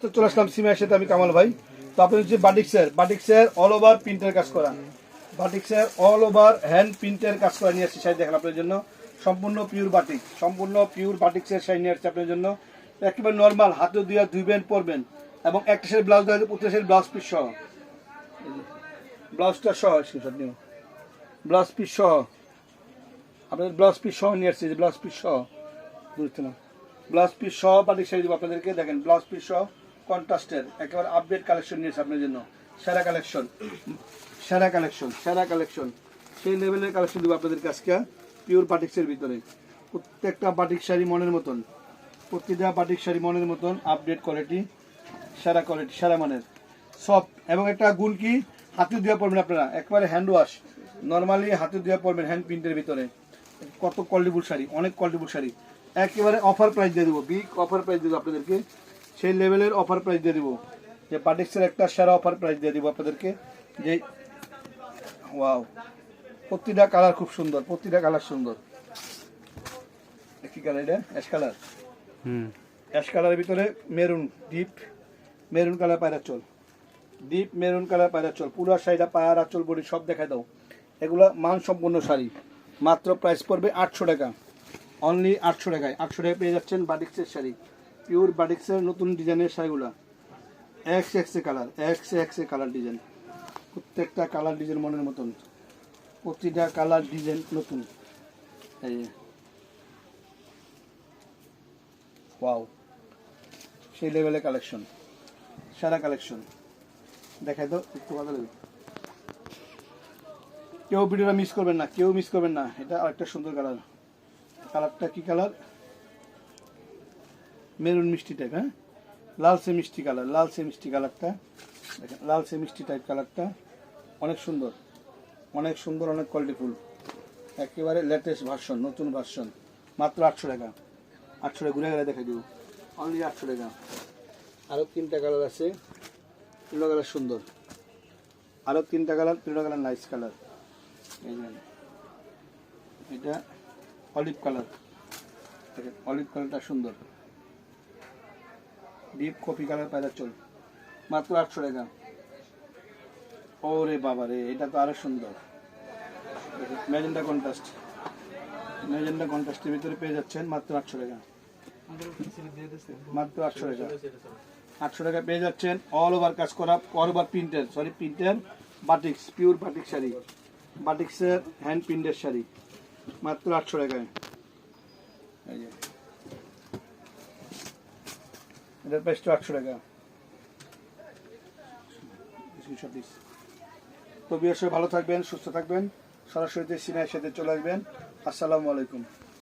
তো চলে আসলাম সিমের সাথে আমি কামাল ভাই। তো আপনি হচ্ছে বাটিক্সের বাটিক্সের অল ওভার প্রিন্টের কাজ করা। বাটিক্সের অল ওভার হ্যান্ড প্রিন্টের কাজ করা নিয়ে আসছি, শাড়ি দেখেন আপনার জন্য। সম্পূর্ণ পিওর বাটিক সম্পূর্ণ পিওর বাটিক্সের শাড়ি নিয়ে আসছি আপনার জন্য। একেবারে নর্মাল হাতে দিয়ে ধুইবেন পরবেন এবং একটা শাড়ি ব্লাউজ দেওয়া প্রত্যেক শাড়ি ব্লাউজ পিস সহ। ব্লাউজটা সহ নিও। ব্লাউজ পিস সহ। আপনাদের ব্লাউজ পিস সহ নিয়ে আসছি ব্লাউজ পিস সহ। বুঝতে না? ব্লাউজ পিস সহ পাটি শাড়ি দেবো আপনাদেরকে, দেখেন ব্লাউজ পিস সহ। কন্ট্রাস্টের একেবারে আপডেট কালেকশন নিয়েছে আপনার জন্য। সেরা কালেকশন সেরা কালেকশন সেরা কালেকশন সেই লেভেলের কালেকশন দেবো আপনাদের কাছকে পিওর বাটিক্সের ভিতরে। প্রত্যেকটা বাটিক শাড়ি মনের মতন। প্রতিটা বাটিক শাড়ি মনের মতন আপডেট কোয়ালিটি সেরা কোয়ালিটি সেরা মানের। সব, এবং একটা গুণ কি? হাতে দেওয়া পড়বেন আপনারা। একবারে হ্যান্ড ওয়াশ নর্মালি হাতে দেওয়া পড়বেন হ্যান্ড প্রিন্টের ভিতরে। কত কোয়ালিটিফুল শাড়ি, অনেক কোয়ালিটিফুল শাড়ি। একেবারে অফার প্রাইস দিয়ে দেবো। বিগ অফার প্রাইস দেবো আপনাদেরকে। সেই লেভেলের অফার প্রাইস দিয়ে দিব। যে বাটিক্সের একটা সেরা অফার প্রাইস দিয়ে দিব আপনাদেরকে। যে ওয়াও প্রতিটা কালার খুব সুন্দর প্রতিটা কালার সুন্দর। কি কালার এটা? অ্যাশ কালার অ্যাশ কালারের ভিতরে মেরুন ডিপ মেরুন কালার পায়রা চল। ডিপ মেরুন কালার পায়রা চল। পুরো শাড়িটা পায়রা চল বডি সব দেখাই দাও। এগুলো মান সম্পন্ন শাড়ি। মাত্র প্রাইস পড়বে আটশো টাকা। অনলি আটশো টাকায়। আটশো টাকায় পেয়ে যাচ্ছেন বাটিক্সের শাড়ি। পিওর বাটিক্সের নতুন ডিজাইনের শাড়িগুলো। এক্স এক্সে কালার, এক্স এক্সে কালার ডিজাইন। প্রত্যেকটা কালার ডিজাইন মনের মতন। প্রতিটা কালার ডিজাইন নতুন। এই। ওয়াও। সেই লেভেলের কালেকশন। সারা কালেকশন। দেখাই তো, একটু ভালো লাগবে কেউ ভিডিওটা মিস করবেন না, কেউ মিস করবেন না। এটা আরেকটা সুন্দর কালার। কালারটা কি কালার? মেরুন মিষ্টি টাইপ হ্যাঁ? লালসে মিষ্টি কালার লালসে মিষ্টি কালারটা দেখেন লালসে মিষ্টি টাইপ কালারটা অনেক সুন্দর অনেক সুন্দর, অনেক কোয়ালিটিফুল একেবারে লেটেস্ট ভার্সন নতুন ভার্সন মাত্র আটশো টাকা। আটশো টাকা ঘুরে গেলে দেখাই দিব। অনলি আটশো টাকা। আরও তিনটা কালার আছে, তিনটা কালার সুন্দর। আরও তিনটা কালার তিনটা কালার নাইস কালার এই এটা অলিভ কালার দেখেন অলিভ কালারটা সুন্দর। ডিপ কপি কালার পায়রা চল। মাত্র আটশো টাকা। ওরে বাবা রে এটা তো আরও সুন্দর। Magenta contrast. ম্যাজেন্ডা কন্ট্রাস্টের ভিতরে পেয়ে যাচ্ছেন মাত্র আটশো টাকা। মাত্র আটশো টাকা। আটশো টাকা পেয়ে যাচ্ছেন অল ওভার কাজ করা অল ওভার প্রিন্টের সরি প্রিন্টের বাটিক্স পিওর বাটিক শাড়ি। বাটিক্সের হ্যান্ড প্রিন্টের শাড়ি। মাত্র আটশো টাকায়। এই যে। এটার প্রাইসটা আটশো টাকা। তো বিয়ের ভালো থাকবেন, সুস্থ থাকবেন, সরাসরি সিনেমার সাথে চলে আসবেন। আসসালামু আলাইকুম।